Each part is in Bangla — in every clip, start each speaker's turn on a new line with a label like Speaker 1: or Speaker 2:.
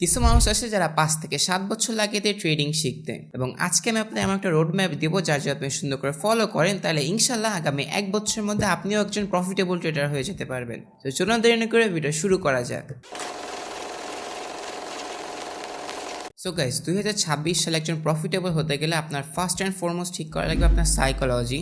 Speaker 1: কিছু মানুষ আছে যারা পাঁচ থেকে সাত বছর লাগে দিয়ে ট্রেডিং শিখতে। এবং আজকে আমি আপনাদের এমন একটা রোড ম্যাপ দেবো যার যদি আপনি সুন্দর করে ফলো করেন, তাহলে ইনশাল্লাহ আগামী এক বছরের মধ্যে আপনিও একজন প্রফিটেবল ট্রেডার হয়ে যেতে পারবেন। তো চলুন দেরি করে ভিডিও শুরু করা যাক। সো গাইস দুই হাজার ছাব্বিশ সালে একজন প্রফিটেবল হতে গেলে আপনার ফার্স্ট অ্যান্ড ফরমোস্ট ঠিক করা লাগবে আপনার সাইকোলজি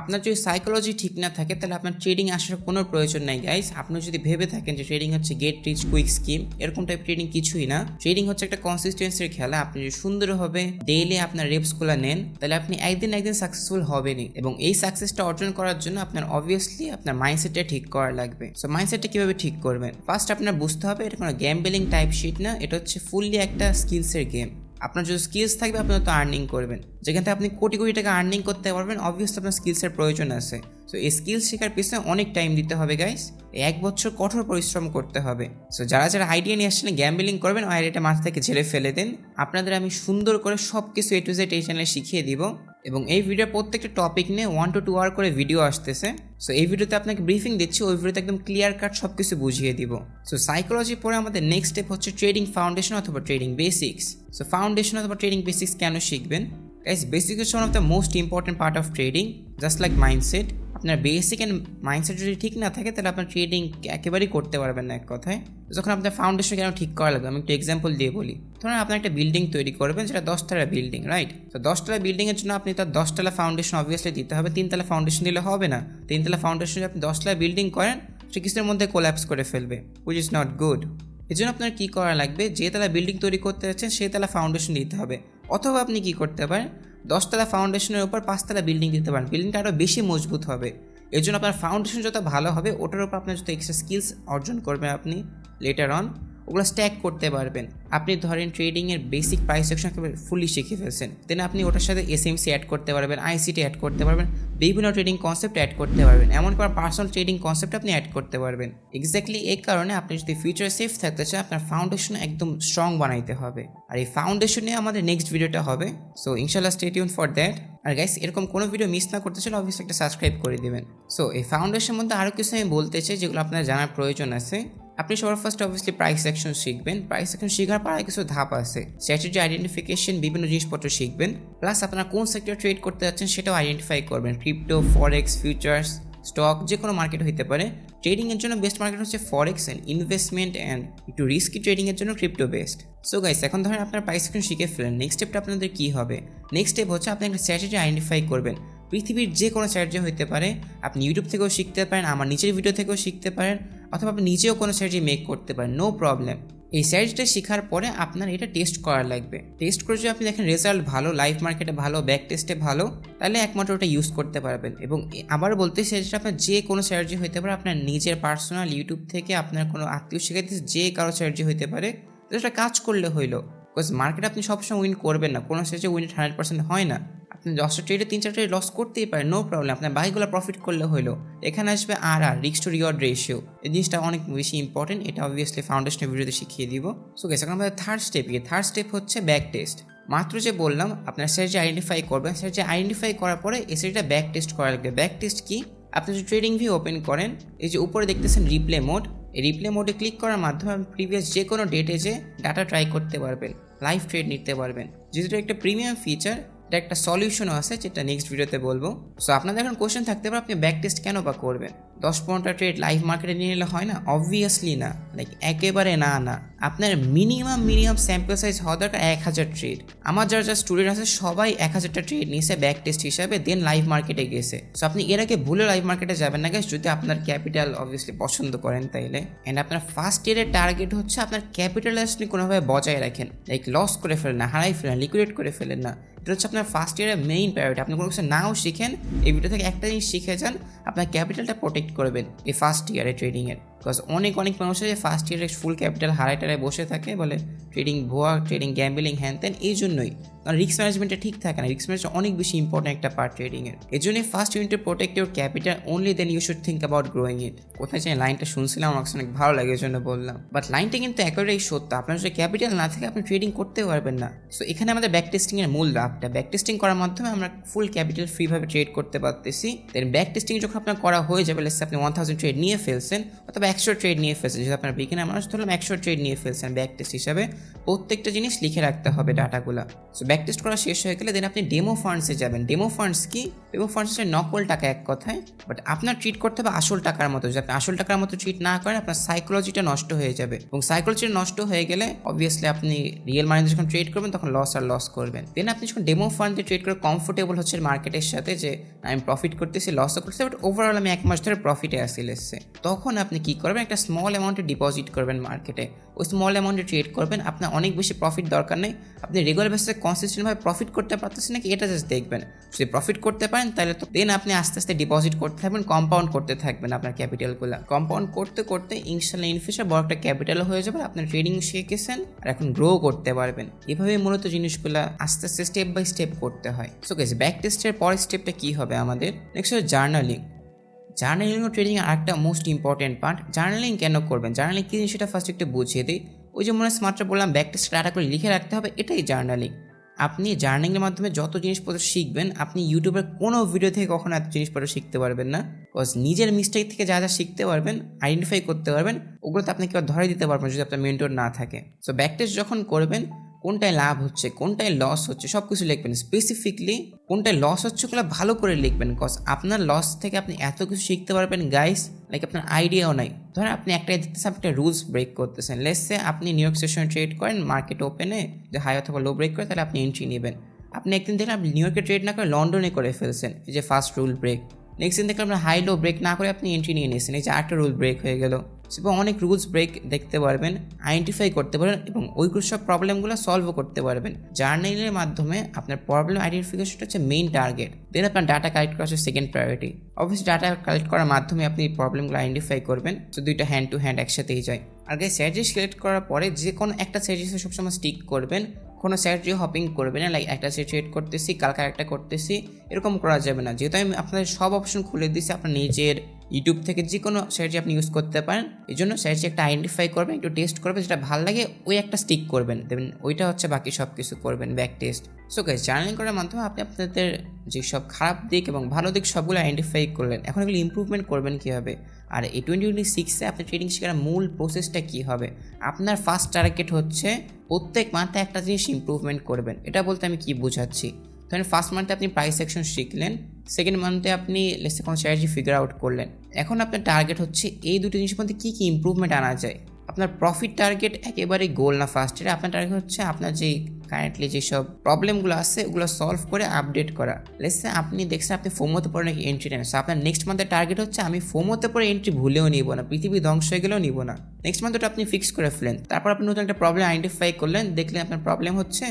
Speaker 1: আপনার যদি সাইকোলজি ঠিক না থাকে, তাহলে আপনার ট্রেডিং আসার কোনো প্রয়োজন নাই গাইস আপনি যদি ভেবে থাকেন যে ট্রেডিং হচ্ছে গেট রিচ কুইক স্কিম এরকম টাইপ ট্রেডিং কিছুই না। ট্রেডিং হচ্ছে একটা কনসিস্টেন্সির খেলা। আপনি যদি সুন্দরভাবে ডেইলি আপনার রেপসগুলো নেন, তাহলে আপনি একদিন একদিন সাকসেসফুল হবেনই। এবং এই সাকসেসটা অর্জন করার জন্য আপনার অবভিয়াসলি আপনার মাইন্ডসেটটা ঠিক করা লাগবে। সো মাইন্ডসেটটা কীভাবে ঠিক করবেন? ফার্স্ট আপনার বুঝতে হবে, এটা কোনো গ্যাম্বেলিং টাইপ শিট না। এটা হচ্ছে ফুললি একটা স্কিলসের গেম আপনার যদি স্কিলস থাকবে আপনি তো আর্নিং করবেন। যেখান থেকে আপনি কোটি কোটি টাকা আর্নিং করতে পারবেন অবভিয়াসলি আপনার স্কিলসের প্রয়োজন আছে। সো এই স্কিল শেখার পিছনে অনেক টাইম দিতে হবে গাইস এক বছর কঠোর পরিশ্রম করতে হবে। সো যারা যারা আইডিয়া নিয়ে আসছেন গ্যাম্বলিং করবেন আইডিয়াটা মাথা থেকে ঝেড়ে ফেলে দেন। আপনাদের আমি সুন্দর করে সব কিছু এ টু জেড এই চ্যানেলে শিখিয়ে দিব। এবং এই ভিডিওর প্রত্যেকটা টপিক নিয়ে ওয়ান টু টু আওয়ার করে ভিডিও আসতেছে। সো এই ভিডিওতে আপনাকে ব্রিফিং দিচ্ছি, ওই ভিডিওতে একদম ক্লিয়ার কাট সব কিছু বুঝিয়ে দিব। সো সাইকোলজি পরে আমাদের নেক্সট স্টেপ হচ্ছে ট্রেডিং ফাউন্ডেশন অথবা ট্রেডিং বেসিক্স সো ফাউন্ডেশন অথবা ট্রেডিং বেসিক্স কেন শিখবেন? এস বেসিক হচ্ছে one of the most important part of trading just like mindset আপনার বেসিক অ্যান্ড মাইন্ডসেট যদি ঠিক না থাকে, তাহলে আপনার ট্রেডিং একেবারেই করতে পারবেন না এক কথায়। যখন আপনার ফাউন্ডেশন কেন ঠিক করা লাগবে? আমি একটু এক্সাম্পল দিয়ে বলি। ধরুন আপনি একটা বিল্ডিং তৈরি করবেন যেটা দশতলা বিল্ডিং রাইট তো দশতলা বিল্ডিংয়ের জন্য আপনি তার দশতলা ফাউন্ডেশন অবভিয়াসলি দিতে হবে। তিনতলা ফাউন্ডেশন দিলে হবে না। তিনতলা ফাউন্ডেশন যদি আপনি দশতলা বিল্ডিং করেন, সে কিছুর মধ্যে কোল্যাপস করে ফেলবে উইচ ইজ নট গুড এই জন্য আপনার কী করা লাগবে? যে তালা বিল্ডিং তৈরি করতে যাচ্ছেন সেই তালা ফাউন্ডেশন দিতে হবে। অথবা আপনি কী করতে পারেন? দশতলা ফাউন্ডেশনের উপর পাঁচতলা বিল্ডিং দিতে পারেন। বিল্ডিংটা আরও বেশি মজবুত হবে। এর জন্য আপনার ফাউন্ডেশন যত ভালো হবে, ওটার উপর আপনার যত এক্সট্রা স্কিলস অর্জন করবেন আপনি লেটার অন ওগুলো স্ট্যাক করতে পারবেন। আপনি ধরেন ট্রেডিংয়ের বেসিক প্রাইস একেবারে ফুলি শিখে ফেলছেন। দেন আপনি ওটার সাথে এসএমসি অ্যাড করতে পারবেন আইসিটি অ্যাড করতে পারবেন, বিভিন্ন ট্রেডিং কনসেপ্ট অ্যাড করতে পারবেন। এমন করে পার্সোনাল ট্রেডিং কনসেপ্ট আপনি অ্যাড করতে পারবেন। এক্স্যাক্টলি এই কারণে আপনি যদি ফিউচার সেফ থাকতে চান, আপনার ফাউন্ডেশন একদম স্ট্রং বানাইতে হবে। আর এই ফাউন্ডেশন আমাদের নেক্সট ভিডিওটা হবে। সো ইনশাল্লাহ স্টেটিউন ফর দ্যাট আর গাইস এরকম কোনো ভিডিও মিস না করতে চাইলে অবশ্যই একটা সাবস্ক্রাইব করে দিবেন। সো এই ফাউন্ডেশনের মধ্যে আরও কিছু আমি বলতে চাই, যেগুলো আপনার জানার প্রয়োজন আছে। আপনি সবার ফার্স্ট অবভিয়াসলি প্রাইস সেকশন শিখবেন। প্রাইস সেকশন শেখার পর কিছু ধাপ আছে। স্ট্র্যাটেজি আইডেন্টিফিকেশন বিভিন্ন জিনিসপত্র শিখবেন। প্লাস আপনারা কোন সেক্টর ট্রেড করতে যাচ্ছেন সেটাও আইডেন্টিফাই করবেন। ক্রিপ্টো ফরেক্স ফিউচার্স স্টক যে কোনো মার্কেট হতে পারে ট্রেডিংয়ের জন্য বেস্ট মার্কেট হচ্ছে ফরেক্স অ্যান্ড ইনভেস্টমেন্ট অ্যান্ড একটু রিস্কি ট্রেডিংয়ের জন্য ক্রিপ্টো বেস্ট সো গাইস এখন ধরেন আপনার প্রাইস সেকশন শিখে ফেলেন। নেক্সট স্টেপটা আপনাদের কী হবে? নেক্সট স্টেপ হচ্ছে আপনি একটা স্ট্র্যাটেজি আইডেন্টিফাই করবেন। পৃথিবীর যে কোনো স্ট্র্যাটেজি হতে পারে। আপনি ইউটিউব থেকেও শিখতে পারেন, আমার নিচের ভিডিও থেকেও শিখতে পারেন। অথবা আপনি নিজেও কোনো স্ট্র্যাটেজি মেক করতে পারেন নো প্রবলেম এই স্ট্র্যাটেজিটা শেখার পরে আপনার এটা টেস্ট করা লাগবে। টেস্ট করে যদি আপনি দেখেন রেজাল্ট ভালো লাইভ মার্কেটে ভালো ব্যাক টেস্টে ভালো, তাহলে একমাত্র ওটা ইউজ করতে পারবেন। এবং আবার বলতে সেটা আপনার যে কোনো স্ট্র্যাটেজি হতে পারে, আপনার নিজের পার্সোনাল ইউটিউব থেকে আপনার কোনো আত্মীয় শেখাইতে যে কারও স্ট্র্যাটেজি হতে পারে তো সেটা কাজ করলে হইল। বিকজ মার্কেট আপনি সবসময় উইন করবেন না, কোনো স্টেজে উইন হান্ড্রেড পার্সেন্ট হয় না। আপনি দশটা ট্রেডে তিন চারটে লস করতেই পারেন নো প্রবলেম আপনার বাইকগুলো প্রফিট করলে হলো এখানে আসবে আর আর রিক্স টু রিওয়ার্ড রেশিও এই জিনিসটা অনেক বেশি ইম্পর্টেন্ট এটা অবভিয়াসলি ফাউন্ডেশনের ভিডিওতে শিখিয়ে দিব। সো গেছে এখন আমাদের থার্ড স্টেপ গিয়ে থার্ড স্টেপ হচ্ছে ব্যাক টেস্ট মাত্র যে বললাম, আপনার স্ট্র্যাটেজি আইডেন্টিফাই করবেন স্ট্র্যাটেজি আইডেন্টিফাই করার পরে এই স্ট্র্যাটেজিটা ব্যাক টেস্ট করা লাগবে। ব্যাক টেস্ট কি? আপনি যদি ট্রেডিং ভিউ ওপেন করেন, এই যে উপরে দেখতেছেন রিপ্লে মোড এই রিপ্লে মোডে ক্লিক করার মাধ্যমে আপনি প্রিভিয়াস যে কোনো ডেটে যে ডাটা ট্রাই করতে পারবেন লাইভ ট্রেড নিতে পারবেন। যেহেতু একটা প্রিমিয়াম ফিচার এটা একটা সলিউশনও আছে যেটা নেক্সট ভিডিওতে বলব। সো আপনাদের এখন কোশ্চেন থাকতে পারে, আপনি ব্যাক টেস্ট কেন বা করবেন? দশ পনেরোটা ট্রেড লাইভ মার্কেটে নিয়ে নিলে হয় না? অবভিয়াসলি না। লাইক একেবারে না না। আপনার মিনিমাম মিনিমাম স্যাম্পল সাইজ হওয়া দরকার এক হাজার ট্রেড আমার যারা যারা স্টুডেন্ট আছে, সবাই এক হাজারটা ট্রেড নিয়েছে ব্যাক টেস্ট হিসাবে দেন লাইভ মার্কেটে গেছে। সো আপনি এর আগে ভুলে লাইভ মার্কেটে যাবেন না গেছে যদি আপনার ক্যাপিটাল অবভিয়াসলি পছন্দ করেন তাইলে। অ্যান্ড আপনার ফার্স্ট ইয়ারের টার্গেট হচ্ছে আপনার ক্যাপিটাল আপনি কোনোভাবে বজায় রাখেন। লাইক লস করে ফেলেন না, হারাই ফেলেন লিকুইডেট করে ফেলেন না। এটা হচ্ছে আপনার ফার্স্ট ইয়ারের মেইন প্রায়োরিটি আপনি কোনো কিছু নাও শিখেন, এই ভিডিও থেকে একটা জিনিস শিখে যান, আপনার ক্যাপিটালটা প্রোটেক্ট করবেন এই ফার্স্ট ইয়ারে ট্রেডিংয়ের বিকজ অনেক অনেক মানুষ আছে ফার্স্ট ইয়ারে ফুল ক্যাপিটাল হারাই টারায় বসে থাকে, বলে ট্রেডিং ভুয়া ট্রেডিং গ্যাম্বলিং হ্যান ত্যান, এই জন্যই। কারণ রিস্ক ম্যানেজমেন্টটা ঠিক থাকে না রিস্ক ম্যানেজমেন্ট অনেক বেশি ইম্পর্টেন্ট একটা পার্ট ট্রেডিংয়ের এই জন্যই first unit protect your capital only then you should think about growing it কোথায় চাই লাইনটা শুনছিলাম, আমার অনেক ভালো লাগে এই জন্য বললাম। বাট লাইনটা কিন্তু একেবারেই সত্য, আপনার যদি ক্যাপিটাল না থাকে, আপনি ট্রেডিং করতে পারবেন না। সো এখানে আমাদের ব্যাক টেস্টিংয়ের মূল লাভটা ব্যাক টেস্টিং করার মাধ্যমে আমরা ফুল ক্যাপিটাল ফ্রিভাবে ট্রেড করতে পারতেছি। দেন ব্যাক টেস্টিং যখন আপনার করা হয়ে যাবে লেসে আপনি ওয়ান থাউজেন্ড ট্রেড নিয়ে ফেলছেন, অথবা একশো ট্রেড নিয়ে ফেলছে যেহেতু আপনার বিজ্ঞানের মানুষ ধরলাম একশো ট্রেড নিয়ে ফেলছেন ব্যাক টেস্ট হিসাবে। প্রত্যেকটা জিনিস লিখে রাখতে হবে ডাটাগুলো। সো ব্যাক টেস্ট করা শেষ হয়ে গেলে দেন আপনি ডেমো ফান্ডসে যাবেন। ডেমো ফান্ডস কি? ডেমো ফান্ডস নকল টাকা এক কথায় বাট আপনার ট্রিট করতে হবে আসল টাকার মতো। যদি আপনি আসল টাকার মতো ট্রিট না করেন, আপনার সাইকোলজিটা নষ্ট হয়ে যাবে। এবং সাইকোলজিটা নষ্ট হয়ে গেলে অবভিয়াসলি আপনি রিয়েল মানি যখন ট্রেড করবেন, তখন লস আর লস করবেন। দেন আপনি যখন ডেমো ফান্ডে ট্রেড করে কমফোর্টেবল হচ্ছে মার্কেটের সাথে যে আমি প্রফিট করতেছি লসও করতেছি বাট ওভারঅল আমি এক মাস ধরে প্রফিটে আসি লেসছে তখন আপনি কি করবেন? একটা স্মল অ্যামাউন্টে ডিপোজিট করবেন মার্কেটে ওই স্মল অ্যামাউন্টে ট্রেড করবেন। আপনার অনেক বেশি প্রফিট দরকার নেই। আপনি রেগুলার বেসিসে কনসিস্টেন্টভাবে প্রফিট করতে পারতেছেন নাকি এটা জাস্ট দেখবেন। যদি প্রফিট করতে পারেন, তাহলে তো দেন আপনি আস্তে আস্তে ডিপোজিট করতে থাকবেন কম্পাউন্ড করতে থাকবেন আপনার ক্যাপিটালগুলো কম্পাউন্ড করতে করতে ইনশাল্লাহ ইন ফিউচার বড় একটা ক্যাপিটাল হয়ে যাবে আপনার ট্রেডিং শিখেছেন আর এখন গ্রো করতে পারবেন। এভাবে মূলত জিনিসগুলো আস্তে আস্তে স্টেপ বাই স্টেপ করতে হয়। সো গেছে ব্যাক টেস্টের পরের স্টেপটা কী হবে আমাদের? নেক্সট জার্নালিং জার্নালিং ও ট্রেডিং আর একটা মোস্ট ইম্পর্টেন্ট পার্ট জার্নালিং কেন করবেন? জার্নালিং কী সেটা ফার্স্ট একটু বুঝিয়ে দিই। ওই যে মনে মাত্র বললাম ব্যাক টেস্ট করে লিখে রাখতে হবে, এটাই জার্নালিং আপনি জার্নিংয়ের মাধ্যমে যত জিনিসপত্র শিখবেন, আপনি ইউটিউবের কোনো ভিডিও থেকে কখনো এত জিনিসপত্র শিখতে পারবেন না। বিকজ নিজের মিস্টেক থেকে যা যা শিখতে পারবেন আইডেন্টিফাই করতে পারবেন, ওগুলোতে আপনি কেউ ধরে দিতে পারবেন যদি আপনার মেন্টর না থাকে। সো ব্যাক টেস্ট যখন করবেন কোনটায় লাভ হচ্ছে, কোনটায় লস হচ্ছে সব কিছু লিখবেন। স্পেসিফিকলি কোনটায় লস হচ্ছে ওগুলো ভালো করে লিখবেন কজ আপনার লস থেকে আপনি এত কিছু শিখতে পারবেন গাইস লাইক আপনার আইডিয়াও নাই। ধরেন আপনি একটাই দেখতেছেন আপনি রুলস ব্রেক করতেছেন লেসে আপনি নিউ ইয়র্ক সেশনে ট্রেড করেন মার্কেট ওপেনে যে হাই অথবা লো ব্রেক করে, তাহলে আপনি এন্ট্রি নেবেন। আপনি একদিন দেখলেন আপনি নিউ ইয়র্কে ট্রেড না করে লন্ডনে করে ফেলছেন, এই যে ফার্স্ট রুল ব্রেক নেক্সট দিন দেখলাম হাই লো ব্রেক না করে আপনি এন্ট্রি নিয়ে নিয়েছেন। এই যে আরেকটা রুল ব্রেক হয়ে গেল। এবং অনেক রুলস ব্রেক দেখতে পারবেন আইডেন্টিফাই করতে পারবেন এবং ওইগুলো সব প্রবলেমগুলো সলভও করতে পারবেন। জার্নালিংয়ের মাধ্যমে আপনার প্রবলেম আইডেন্টিফিকেশনটা হচ্ছে মেইন টার্গেট দেন আপনার ডাটা কালেক্ট করা হচ্ছে সেকেন্ড প্রায়োরিটি অবশ্যই ডাটা কালেক্ট করার মাধ্যমে আপনি প্রবলেমগুলো আইডেন্টিফাই করবেন। তো দুইটা হ্যান্ড টু হ্যান্ড একসাথেই যায়। আর গাই স্যাটার্জি সিলেক্ট করার পরে যে কোনো একটা স্যাটার্জিসে সবসময় স্টিক করবেন। কোনো স্যাটার্জি হপিং করবে না লাইক একটা সেট ট্রেড করতেছি, কালকে একটা করতেছি, এরকম করা যাবে না। যেহেতু আমি আপনাদের সব অপশন খুলে দিচ্ছি আপনার নিজের ইউটিউব থেকে যে কোনো স্যাটার্জি আপনি ইউজ করতে পারেন। এই জন্য স্যাটার্জি একটা আইডেন্টিফাই করবেন, একটু টেস্ট করবেন, যেটা ভালো লাগে, ওই একটা স্টিক করবেন। দেবেন ওইটা হচ্ছে বাকি সব কিছু করবেন back test so guys journaling করার মাধ্যমে আপনি আপনাদের যেসব খারাপ দিক এবং ভালো দিক সবগুলো আইডেন্টিফাই করলেন। এখন এগুলো ইম্প্রুভমেন্ট করবেন কীভাবে? আর এই টোয়েন্টি টোয়েন্টি সিক্সে আপনি ট্রেডিং শেখার মূল প্রসেসটা কী হবে? আপনার ফার্স্ট টার্গেট হচ্ছে প্রত্যেক মান্থে একটা জিনিস ইম্প্রুভমেন্ট করবেন। এটা বলতে আমি কি বোঝাচ্ছি? ধরেন ফার্স্ট মান্থে আপনি প্রাইস সেকশন শিখলেন সেকেন্ড মান্থে আপনি লেসে কোনো স্ট্র্যাটেজি ফিগার আউট করলেন। এখন আপনার টার্গেট হচ্ছে এই দুটো জিনিসের মধ্যে কী কী ইম্প্রুভমেন্ট আনা যায়? আপনার প্রফিট টার্গেট একেবারেই গোল না ফার্স্ট ইয়ারে আপনার টার্গেট হচ্ছে আপনার যেই কারেন্টলি যেসব প্রবলেমগুলো আছে, ওগুলো সলভ করে আপডেট করা। লেসে আপনি দেখছেন আপনি ফোমোতে পরে নাকি এন্ট্রি নেন সো আপনার নেক্সট মান্থের টার্গেট হচ্ছে আমি ফোমোতে পরে এন্ট্রি ভুলেও নিব না, পৃথিবী ধ্বংস হয়ে গেলেও নিব না। নেক্সট মান্থ ওটা আপনি ফিক্স করে ফেলেন। তারপর আপনি নতুন একটা প্রবলেম আইডেন্টিফাই করলেন, দেখলেন আপনার প্রবলেম হচ্ছে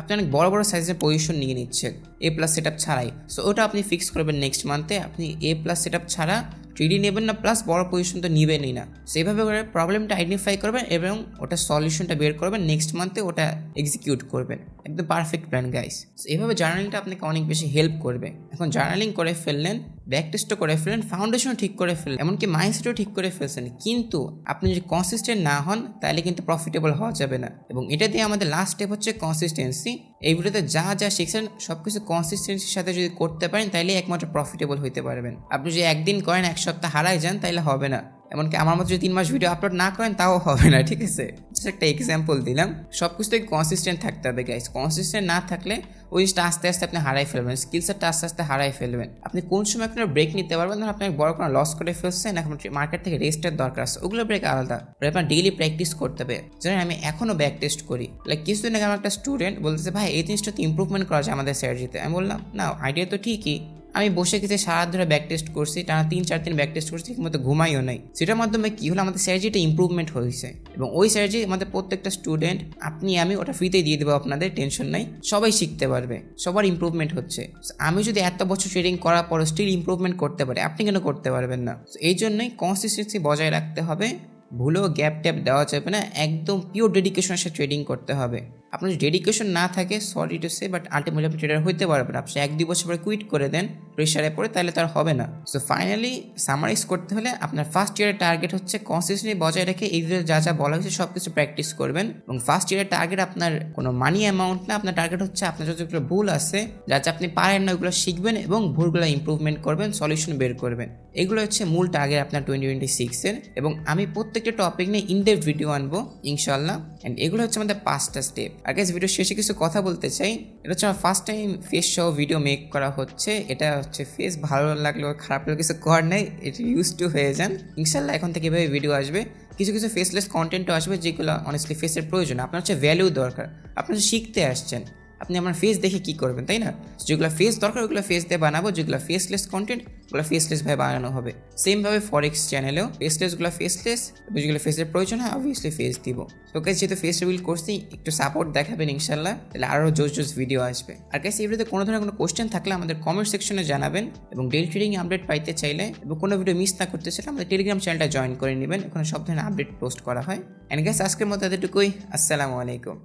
Speaker 1: আপনি অনেক বড় বড় সাইজের পজিশন নিয়ে নিচ্ছেন এ প্লাস সেট ছাড়াই। সো ওটা আপনি ফিক্স করবেন নেক্সট মান্থে আপনি এ প্লাস সেট ছাড়া থ্রিডি নেবেন না প্লাস বড় পজিশন তো নেবেনই না। সেইভাবে করে প্রবলেমটা আইডেন্টিফাই করবেন এবং ওটা সলিউশনটা বের করবেন নেক্সট মান্থে ওটা এক্সিকিউট করবেন। একদম পারফেক্ট প্ল্যান গাইস এইভাবে জার্নালিংটা আপনাকে অনেক বেশি হেল্প করবে। এখন জার্নালিং করে ফেললেন ব্যাক টেস্টও করে ফেলেন ফাউন্ডেশনও ঠিক করে ফেলেন, এমনকি মাইন্ডসেটও ঠিক করে ফেলছেন। কিন্তু আপনি যদি কনসিস্টেন্ট না হন, তাহলে কিন্তু প্রফিটেবল হওয়া যাবে না। এবং এটা দিয়ে আমাদের লাস্ট স্টেপ হচ্ছে কনসিস্টেন্সি এই ভিডিওতে যা যা শিখছেন সব কিছু কনসিস্টেন্সির সাথে যদি করতে পারেন তাহলে একমাত্র প্রফিটেবল হইতে পারবেন। আপনি যদি একদিন করেন, এক সপ্তাহ হারাই যান তাহলে হবে না। এমনকি আমার মতো যদি তিন মাস ভিডিও আপলোড না করেন, তাও হবে না, ঠিক আছে? একটা এক্সাম্পল দিলাম। সব কিছুতেই কনসিস্টেন্ট থাকতে হবে গাইস কনসিস্টেন্ট না থাকলে ওই জিনিসটা আস্তে আস্তে আপনি হারাই ফেলবেন স্কিল সেটটা আস্তে আস্তে হারাই ফেলবেন। আপনি কোন সময় আপনার ব্রেক নিতে পারবেন, ধরুন আপনি বড় কোনো লস করে ফেলছেন, এখন মার্কেট থেকে রেস্টের দরকার আছে, ওগুলো ব্রেক আলাদা। আপনার ডেইলি প্র্যাকটিস করতে হবে। জানেন আমি এখনও ব্যাক টেস্ট করি। লাইক কিছুদিন আগে আমার একটা স্টুডেন্ট বলতেছে, ভাই, এই জিনিসটা তো ইম্প্রুভমেন্ট করা যায় আমাদের স্যালারিতে আমি বললাম, না আইডিয়া তো ঠিকই। আমি বসে গেছি সারা ধরে ব্যাক টেস্ট করছি, টানা তিন, চার দিন ব্যাক টেস্ট করছি ঠিক মতো ঘুমাইও নাই। সেটার মাধ্যমে কি হলো, আমাদের স্যালারিটা ইম্প্রুভমেন্ট হয়েছে। এবং ওই স্যালারি আমাদের প্রত্যেকটা স্টুডেন্ট আপনি, আমি ওটা ফ্রিতেই দিয়ে দেবো, আপনাদের টেনশন নাই। সবাই শিখতে পারবে, সবার ইম্প্রুভমেন্ট হচ্ছে। আমি যদি এত বছর ট্রেডিং করার পর স্টিল ইম্প্রুভমেন্ট করতে পারি, আপনি কেন করতে পারবেন না? এই জন্যই কনসিস্টেন্সি বজায় রাখতে হবে, ভুলেও গ্যাপ ট্যাপ দেওয়া যাবে না, একদম পিওর ডেডিকেশনের সাথে ট্রেডিং করতে হবে। আপনার যদি ডেডিকেশন না থাকে sorry to say but ultimately আপনি ট্রেডার হইতে পারবেন আপনি এক, দুই বছর পরে কুইট করে দেন প্রেশারে পড়ে, তাহলে তার হবে না। সো ফাইনালি সামারাইজ করতে হলে আপনার ফার্স্ট ইয়ারের টার্গেট হচ্ছে কনসিস্টেন্সি বজায় রেখে এই যা যা বলা হয়েছে সব কিছু প্র্যাকটিস করবেন। এবং ফার্স্ট ইয়ারের টার্গেট আপনার কোনো মানি অ্যামাউন্ট না, আপনার টার্গেট হচ্ছে আপনার যতগুলো ভুল আছে, যা যা আপনি পারেন না, ওগুলো শিখবেন এবং ভুলগুলো ইম্প্রুভমেন্ট করবেন সলিউশন বের করবেন। এগুলো হচ্ছে মূল টার্গেট আপনার টোয়েন্টি টোয়েন্টি সিক্সের এবং আমি প্রত্যেকটা টপিক নিয়ে ইনডেপ ভিডিও আনব ইনশাল্লাহ অ্যান্ড এগুলো হচ্ছে আমাদের পাঁচটা স্টেপ আর গাইজ ভিডিও শেষে কিছু কথা বলতে চাই। এটা হচ্ছে আমার ফার্স্ট টাইম ফেস সহ ভিডিও মেক করা হচ্ছে। এটা হচ্ছে ফেস ভালো লাগলেও খারাপ লাগলেও কিছু করার নেই। এটা ইউজ টু হয়ে যান। ইনশাল্লাহ এখন থেকে এভাবে ভিডিও আসবে। কিছু কিছু ফেসলেস কন্টেন্টও আসবে যেগুলো অনেস্টলি ফেসের প্রয়োজন। আপনার হচ্ছে ভ্যালু দরকার। আপনার শিখতে আসছেন। আপনি আমার ফেস দেখে কি করবেন, তাই না? যেগুলো ফেস দরকার, ওগুলো ফেস দিয়ে বানাবো, যেগুলো ফেসলেস কন্টেন্ট ওগুলো ফেসলেস ভাবে বানানো হবে। সেমভাবে ফরেক্স চ্যানেলেও ফেসলেসগুলো ফেসলেস যেগুলো ফেসের প্রয়োজন হয় অবভিয়াসলি ফেস দিব। তো কাছে যেহেতু ফেস রিভিল করছি, একটু সাপোর্ট দেখাবেন ইনশাল্লাহ তাহলে আরও জোস জোস ভিডিও আসবে। আর কাছে এগুলোতে কোনো ধরনের কোনো কোশ্চেন থাকলে আমাদের কমেন্ট সেকশনে জানাবেন এবং ডেলি ট্রেডিং আপডেট পাইতে চাইলে এবং কোনো ভিডিও মিস না করতে চাইলে আমাদের টেলিগ্রাম চ্যানেলটা জয়েন করে নেবেন, ওখানে সব ধরনের আপডেট পোস্ট করা হয়। অ্যান্ড গ্যাস আজকের মতো এতটুকুই, আসসালামু আলাইকুম।